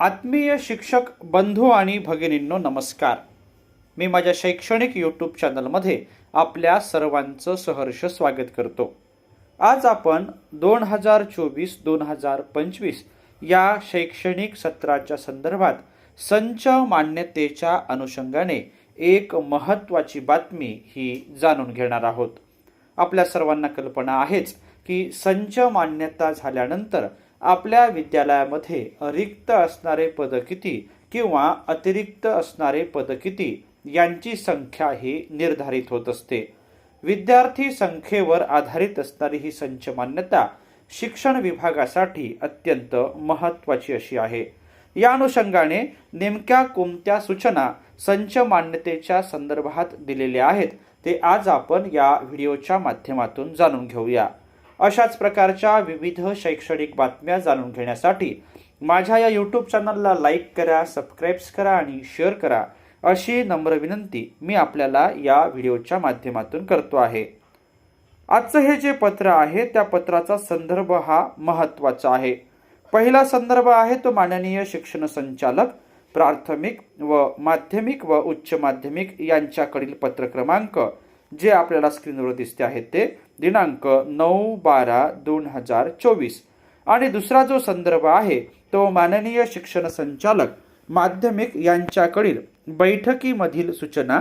आत्मीय शिक्षक बंधू आणि भगिनींनो नमस्कार. मी माझ्या शैक्षणिक यूट्यूब चॅनलमध्ये आपल्या सर्वांचं सहर्ष स्वागत करतो. आज आपण दोन हजार चोवीस दोन हजार पंचवीस या शैक्षणिक सत्राच्या संदर्भात संच मान्यतेच्या अनुषंगाने एक महत्त्वाची बातमी ही जाणून घेणार आहोत. आपल्या सर्वांना कल्पना आहेच की संच मान्यता झाल्यानंतर आपल्या विद्यालयामध्ये रिक्त असणारे पद किती किंवा अतिरिक्त असणारे पद किती यांची संख्या ही निर्धारित होत असते. विद्यार्थी संख्येवर आधारित असणारी ही संच मान्यता शिक्षण विभागासाठी अत्यंत महत्त्वाची अशी आहे. या अनुषंगाने नेमक्या कोणत्या सूचना संच मान्यतेच्या संदर्भात दिलेल्या आहेत ते आज आपण या व्हिडिओच्या माध्यमातून जाणून घेऊया. अशाच प्रकारच्या विविध शैक्षणिक बातम्या जाणून घेण्यासाठी माझ्या या यूट्यूब चॅनलला लाईक करा सबस्क्राईब्स करा आणि शेअर करा अशी नम्र विनंती मी आपल्याला या व्हिडिओच्या माध्यमातून करतो आहे. आजचं हे जे पत्र आहे त्या पत्राचा संदर्भ हा महत्त्वाचा आहे. पहिला संदर्भ आहे तो माननीय शिक्षण संचालक प्राथमिक व माध्यमिक व उच्च माध्यमिक यांच्याकडील पत्र क्रमांक जे आपल्याला स्क्रीनवर दिसते आहेत ते दिनांक नऊ बारा दोन हजार चोवीस. आणि दुसरा जो संदर्भ आहे तो माननीय शिक्षण संचालक माध्यमिक यांच्याकडील बैठकीमधील सूचना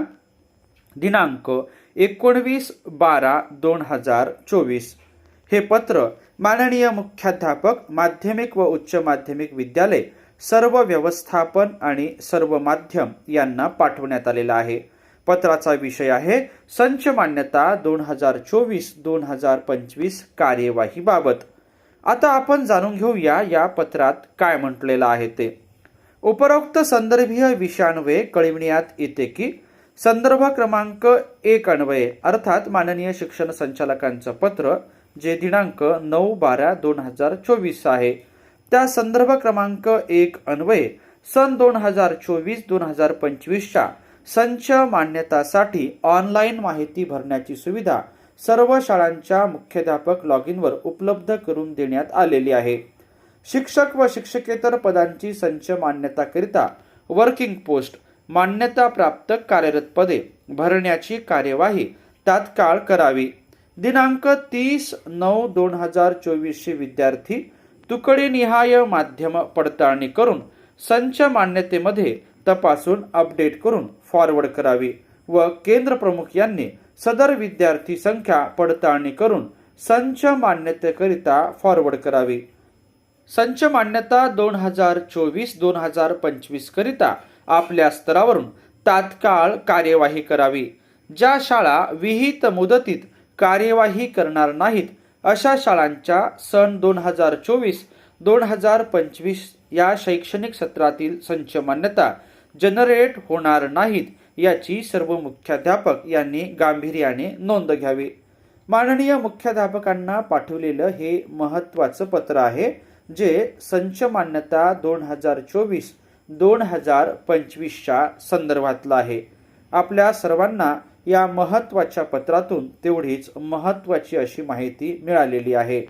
दिनांक एकोणवीस बारा दोन हजार चोवीस. हे पत्र माननीय मुख्याध्यापक माध्यमिक व उच्च माध्यमिक विद्यालय सर्व व्यवस्थापन आणि सर्व माध्यम यांना पाठवण्यात आलेलं आहे. पत्राचा विषय आहे संच मान्यता दोन हजार चोवीस दोन हजार पंचवीस कार्यवाहीबाबत. आता आपण जाणून घेऊया या पत्रात काय म्हटलेलं आहे ते. उपरोक्त संदर्भीय विषयान्वये कळविण्यात येते की संदर्भ क्रमांक एक अन्वये अर्थात माननीय शिक्षण संचालकांचं पत्र जे दिनांक नऊ बारा दोन हजार चोवीस आहे. त्या संदर्भ क्रमांक एक अन्वये सन दोन हजार चोवीस दोन हजार पंचवीसच्या संच मान्यतासाठी ऑनलाईन माहिती भरण्याची सुविधा सर्व शाळांच्या मुख्याध्यापक लॉग इनवर उपलब्ध करून देण्यात आलेली आहे. शिक्षक व शिक्षकेतर पदांची संच मान्यताकरिता वर्किंग पोस्ट मान्यताप्राप्त कार्यरत पदे भरण्याची कार्यवाही तात्काळ करावी. दिनांक तीस नऊ दोन हजार चोवीसशे विद्यार्थी तुकडीनिहाय माध्यम पडताळणी करून संच मान्यतेमध्ये तपासून अपडेट करून फॉरवर्ड करावी व केंद्र प्रमुख यांनी सदर विद्यार्थी संख्या पडताळणी करून संच मान्यतेकरिता फॉरवर्ड करावी. संच मान्यता दोन हजार चोवीस दोन हजार पंचवीस करिता आपल्या स्तरावरून तात्काळ कार्यवाही करावी. ज्या शाळा विहित मुदतीत कार्यवाही करणार नाहीत अशा शाळांच्या सन दोन हजार चोवीस दोन हजार पंचवीस या शैक्षणिक सत्रातील संच मान्यता जनरेट होणार नाहीत याची सर्व मुख्याध्यापक यांनी गांभीर्याने नोंद घ्यावी. माननीय मुख्याध्यापकांना पाठवलेलं हे महत्त्वाचं पत्र आहे जे संच मान्यता दोन हजार चोवीस दोन हजार पंचवीसच्या संदर्भातलं आहे. आपल्या सर्वांना या महत्त्वाच्या पत्रातून तेवढीच महत्त्वाची अशी माहिती मिळालेली आहे.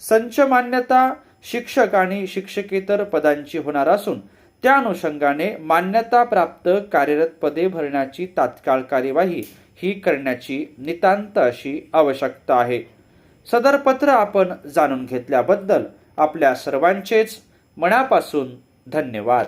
संच मान्यता शिक्षक आणि शिक्षकेतर पदांची होणार असून त्या अनुषंगाने मान्यता प्राप्त कार्यरत पदे भरण्याची तात्काळ कार्यवाही ही करण्याची नितांत अशी आवश्यकता आहे. सदर पत्र आपण जाणून घेतल्याबद्दल आपल्या सर्वांचेच मनापासून धन्यवाद.